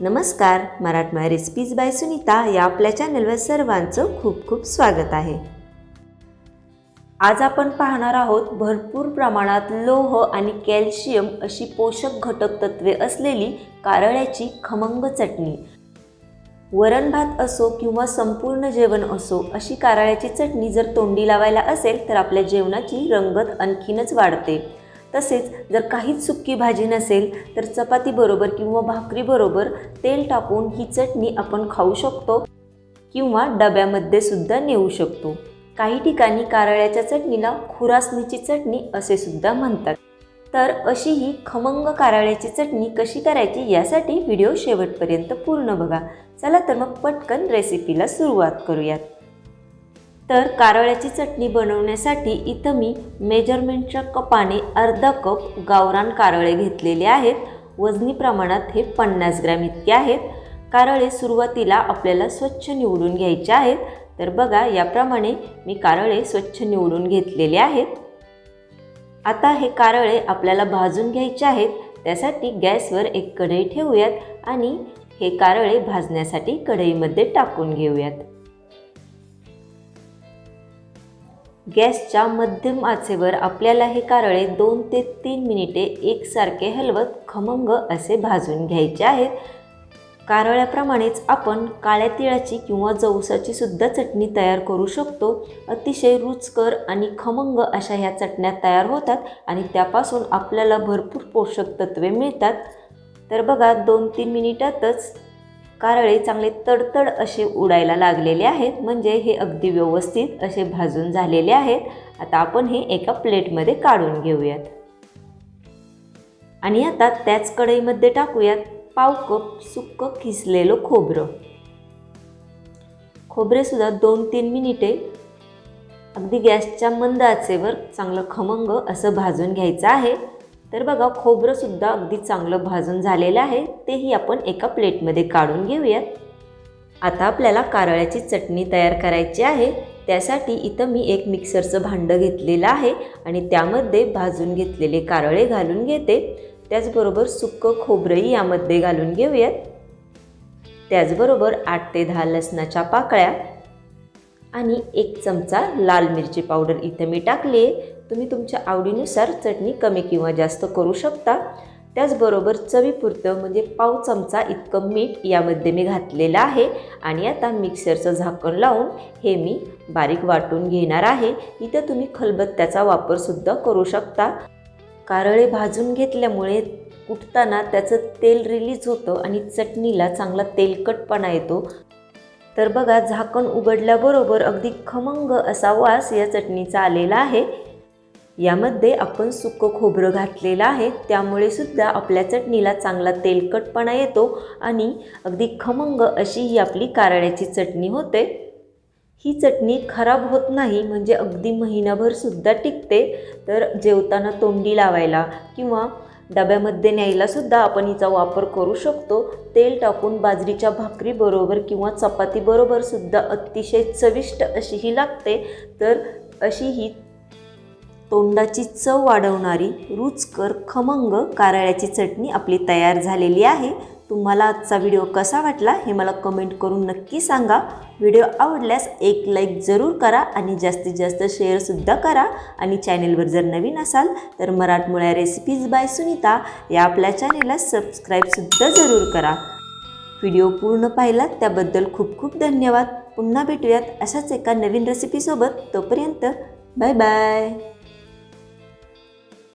नमस्कार मराठमोळ्या recipes bye Sunita या आपल्या चॅनलवर सर्वांचं खूप खूप स्वागत आहे. आज आपण पाहणार आहोत भरपूर प्रमाणात लोह आणि कॅल्शियम अशी पोषक घटक तत्वे असलेली कारळ्याची खमंग चटणी. वरण भात असो किंवा संपूर्ण जेवण असो अशी कारळ्याची चटणी जर तोंडी लावायला असेल तर आपल्या जेवणाची रंगत आणखीनच वाढते. तसेच जर काहीच सुक्की भाजी नसेल तर चपातीबरोबर किंवा भाकरीबरोबर तेल टाकून ही चटणी आपण खाऊ शकतो किंवा डब्यामध्ये सुद्धा नेऊ शकतो. काही ठिकाणी कारळ्याच्या चटणीला खुरासणीची चटणी असे सुद्धा म्हणतात. तर अशी ही खमंग कारळ्याची चटणी कशी करायची यासाठी व्हिडिओ शेवटपर्यंत पूर्ण बघा. चला तर मग पटकन रेसिपीला सुरुवात करूयात. तर कारळ्याची चटणी बनवण्यासाठी इथं मी मेजरमेंटच्या कपाने अर्धा कप गावरान कारळे घेतलेले आहेत. वजनी प्रमाणात हे पन्नास ग्रॅम इतके आहेत. कारळे सुरुवातीला आपल्याला स्वच्छ निवडून घ्यायचे आहेत. तर बघा याप्रमाणे मी कारळे स्वच्छ निवडून घेतलेले आहेत. आता हे कारळे आपल्याला भाजून घ्यायचे आहेत. त्यासाठी गॅसवर एक कढई ठेवूयात आणि हे कारळे भाजण्यासाठी कढईमध्ये टाकून घेऊयात. गॅसच्या मध्यम आचेवर आपल्याला हे कारळे दोन ते तीन मिनिटे एकसारखे हलवत खमंग असे भाजून घ्यायचे आहेत. कारळ्याप्रमाणेच आपण काळ्या तिळाची किंवा जवसाची सुद्धा चटणी तयार करू शकतो. अतिशय रुचकर आणि खमंग अशा ह्या चटण्या तयार होतात आणि त्यापासून आपल्याला भरपूर पोषक तत्वे मिळतात. तर बघा दोन तीन मिनिटातच कारळे चांगले तडतड असे उडायला लागलेले आहेत. म्हणजे हे अगदी व्यवस्थित असे भाजून झालेले आहेत. आता आपण हे एका प्लेटमध्ये काढून घेऊयात. आणि आता त्याच कढईमध्ये टाकूयात पाव कप सुक्क किसलेलं खोबरं. खोबरेसुद्धा दोन तीन मिनिटे अगदी गॅसच्या मंद आचेवर चांगलं खमंग असं भाजून घ्यायचं आहे. तर बघा खोबरंसुद्धा अगदी चांगलं भाजून झालेलं आहे. तेही आपण एका प्लेटमध्ये काढून घेऊयात. आता आपल्याला कारळ्याची चटणी तयार करायची आहे. त्यासाठी इथं मी एक मिक्सरचं भांडं घेतलेलं आहे आणि त्यामध्ये भाजून घेतलेले कारळे घालून घेते. त्याचबरोबर सुक्कं खोबरंही यामध्ये घालून घेऊयात. त्याचबरोबर आठ ते दहा लसणाच्या पाकळ्या आणि एक चमचा लाल मिरची पावडर इथं मी टाकली आहे तुम्ही तुमच्या आवडीनुसार चटणी कमी किंवा जास्त करू शकता. त्याचबरोबर चवीपुरतं म्हणजे पाव चमचा इतकं मीठ यामध्ये मी घातलेलं आहे. आणि आता मिक्सरचं झाकण लावून हे मी बारीक वाटून घेणार आहे. इथं तुम्ही खलबत्त्याचा वापरसुद्धा करू शकता. कारळे भाजून घेतल्यामुळे कुटताना त्याचं तेल रिलीज होतं आणि चटणीला चांगला तेलकटपणा येतो. तर बघा झाकण उघडल्याबरोबर अगदी खमंग असा वास या चटणीचा आलेला आहे. यामध्ये आपण सुकं खोबरं घातलेलं आहे. त्यामुळे सुद्धा आपल्या चटणीला चांगला तेलकटपणा येतो आणि अगदी खमंग अशी ही आपली कारळ्याची चटणी होते. ही चटणी खराब होत नाही म्हणजे अगदी महिनाभरसुद्धा टिकते. तर जेवताना तोंडी लावायला किंवा डब्यामध्ये न्यायलासुद्धा आपण हिचा वापर करू शकतो. तेल टाकून बाजरीच्या भाकरीबरोबर किंवा चपातीबरोबरसुद्धा अतिशय चविष्ट अशी ही लागते. तर अशी ही तोंडाची चव वाढवणारी रुचकर खमंग कारळ्याची चटणी आपली तयार झालेली आहे. तुम्हाला आजचा व्हिडिओ कसा वाटला हे मला कमेंट करून नक्की सांगा. व्हिडिओ आवडल्यास एक लाईक जरूर करा आणि जास्तीत जास्त शेअरसुद्धा करा. आणि चॅनेलवर जर नवीन असाल तर मराठमोळ्या रेसिपीज बाय सुनीता या आपल्या चॅनेलला सबस्क्राईबसुद्धा जरूर करा. व्हिडिओ पूर्ण पाहिलात त्याबद्दल खूप खूप धन्यवाद. पुन्हा भेटूयात अशाच एका नवीन रेसिपीसोबत तोपर्यंत बाय बाय